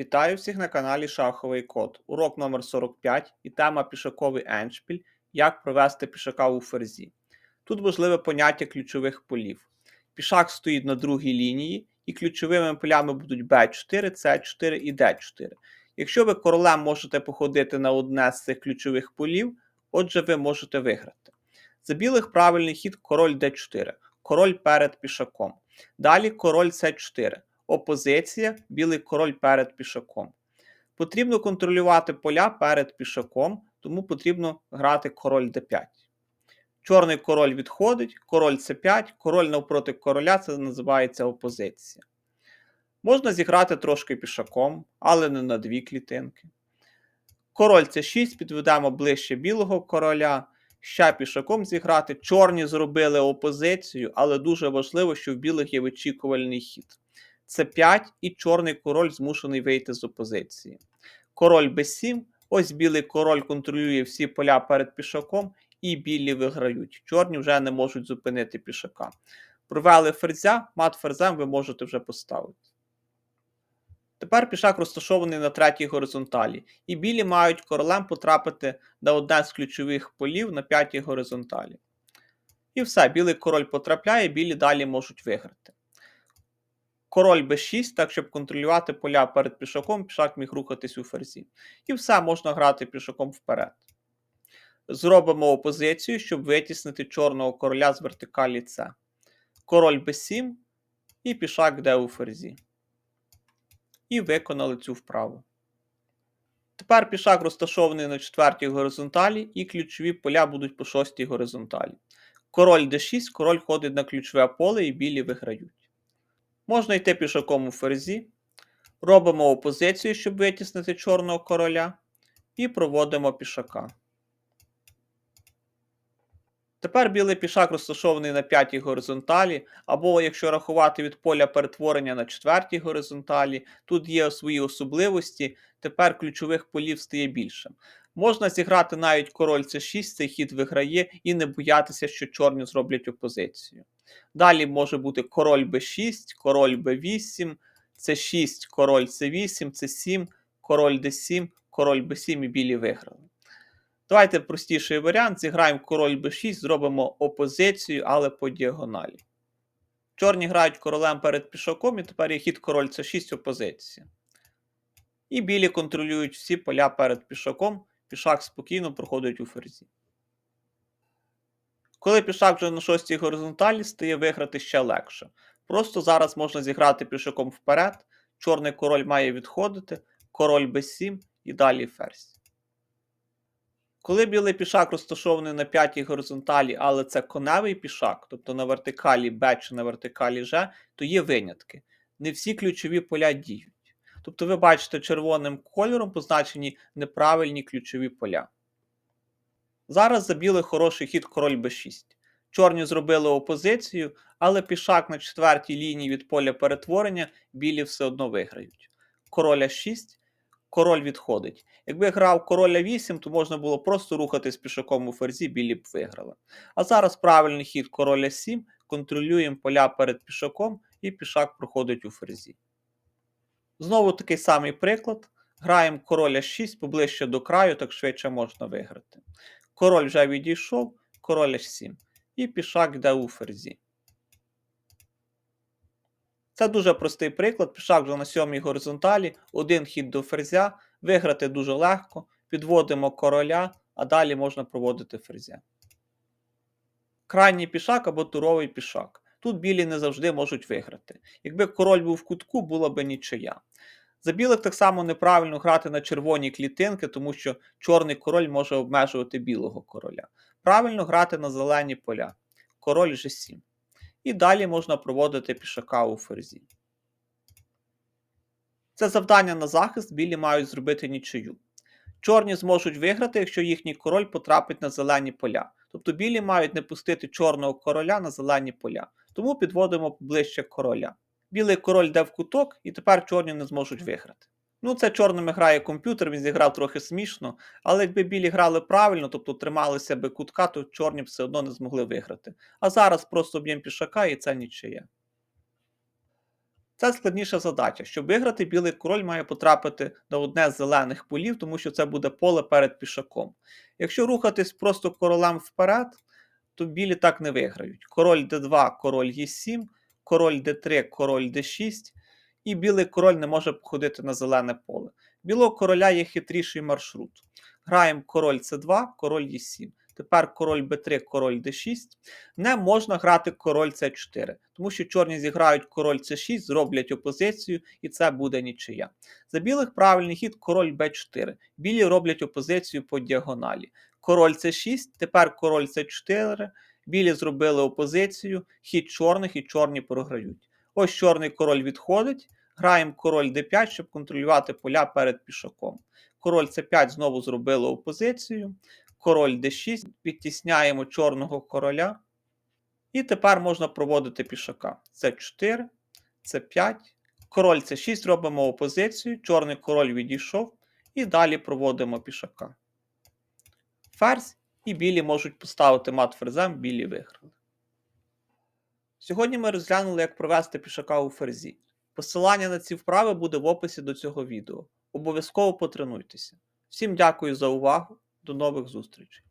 Вітаю всіх на каналі Шаховий Код. Урок номер 45 і тема пішаковий еншпіль. Як провести пішака у ферзі. Тут важливе поняття ключових полів. Пішак стоїть на другій лінії, і ключовими полями будуть b4, c4 і d4. Якщо ви королем можете походити на одне з цих ключових полів, отже, ви можете виграти. За білих правильний хід король d4, король перед пішаком. Далі король c4 опозиція, білий король перед пішаком. Потрібно контролювати поля перед пішаком, тому потрібно грати король d5. Чорний король відходить, король c5, король навпроти короля це називається опозиція. Можна зіграти трошки пішаком, але не на дві клітинки. Король c6 підведемо ближче білого короля. Ще пішаком зіграти. Чорні зробили опозицію, але дуже важливо, що в білих є вичікувальний хід це 5 і чорний король змушений вийти з опозиції. Король b7. Ось білий король контролює всі поля перед пішаком, і білі виграють. Чорні вже не можуть зупинити пішака. Провели ферзя, мат ферзем ви можете вже поставити. Тепер пішак розташований на третій горизонталі, і білі мають королем потрапити на одне з ключових полів на п'ятій горизонталі. І все, білий король потрапляє, білі далі можуть виграти. Король b6, так щоб контролювати поля перед пішаком, пішак міг рухатись у ферзі. І все можна грати пішаком вперед. Зробимо опозицію, щоб витіснити чорного короля з вертикалі С. Король b7 і пішак йде у ферзі. І виконали цю вправу. Тепер пішак розташований на четвертій горизонталі, і ключові поля будуть по шостій горизонталі. Король d6, король ходить на ключове поле і білі виграють. Можна йти пішаком у ферзі. Робимо опозицію, щоб витіснити чорного короля. І проводимо пішака. Тепер білий пішак розташований на п'ятій горизонталі, або якщо рахувати від поля перетворення на четвертій горизонталі, тут є свої особливості, тепер ключових полів стає більше. Можна зіграти навіть король c6, цей хід виграє, і не боятися, що чорні зроблять опозицію. Далі може бути король b6, король b8, c6, король c8, c7, король d7, король b7 і білі виграли. Давайте простіший варіант. Зіграємо король b6, зробимо опозицію, але по діагоналі. Чорні грають королем перед пішаком, і тепер є хід король c6 опозиція. І білі контролюють всі поля перед пішаком. Пішак спокійно проходить у ферзі. Коли пішак вже на шостій горизонталі, стає виграти ще легше. Просто зараз можна зіграти пішаком вперед, чорний король має відходити, король b7 і далі ферзь. Коли білий пішак розташований на п'ятій горизонталі, але це коневий пішак, тобто на вертикалі Б чи на вертикалі Ж, то є винятки. Не всі ключові поля діють. Тобто ви бачите червоним кольором позначені неправильні ключові поля. Зараз за білий хороший хід король b6. Чорні зробили опозицію, але пішак на четвертій лінії від поля перетворення білі все одно виграють. Короля 6, король відходить. Якби грав короля 8, то можна було просто рухатись пішаком у ферзі, білі б виграли. А зараз правильний хід короля 7, контролюємо поля перед пішаком, і пішак проходить у ферзі. Знову такий самий приклад. Граємо короля 6 поближче до краю, так швидше можна виграти. Король вже відійшов, король h7. І пішак йде у ферзі. Це дуже простий приклад. Пішак вже на сьомій горизонталі, один хід до ферзя, виграти дуже легко, підводимо короля, а далі можна проводити ферзя. Крайній пішак або туровий пішак. Тут білі не завжди можуть виграти. Якби король був в кутку, була би нічия. За білих так само неправильно грати на червоні клітинки, тому що чорний король може обмежувати білого короля. Правильно грати на зелені поля. Король G7. І далі можна проводити пішака у ферзі. Це завдання на захист білі мають зробити нічию. Чорні зможуть виграти, якщо їхній король потрапить на зелені поля. Тобто білі мають не пустити чорного короля на зелені поля. Тому підводимо ближче короля. Білий король йде в куток, і тепер чорні не зможуть виграти. Ну, це чорними грає комп'ютер, він зіграв трохи смішно, але якби білі грали правильно, тобто трималися би кутка, то чорні б все одно не змогли виграти. А зараз просто б'ємо пішака і це нічиє. Це складніша задача. Щоб виграти, білий король має потрапити на одне з зелених полів, тому що це буде поле перед пішаком. Якщо рухатись просто королем вперед, то білі так не виграють. Король d2, король e7, король d3, король d6, і білий король не може походити на зелене поле. Білого короля є хитріший маршрут. Граємо король c2, король e7. Тепер король b3, король d6. Не можна грати король c4, тому що чорні зіграють король c6, зроблять опозицію, і це буде нічия. За білих правильний хід король b4. Білі роблять опозицію по діагоналі. Король c6, тепер король c4. Білі зробили опозицію, хід чорних і чорні програють. Ось чорний король відходить. Граємо король d5, щоб контролювати поля перед пішаком. Король c5 знову зробили опозицію. Король d6, відтісняємо чорного короля. І тепер можна проводити пішака. c4, c5. Король c6 робимо опозицію. Чорний король відійшов. І далі проводимо пішака. Ферзь і білі можуть поставити мат ферзем, білі виграли. Сьогодні ми розглянули, як провести пішака у ферзі. Посилання на ці вправи буде в описі до цього відео. Обов'язково потренуйтеся. Всім дякую за увагу. До нових зустрічей!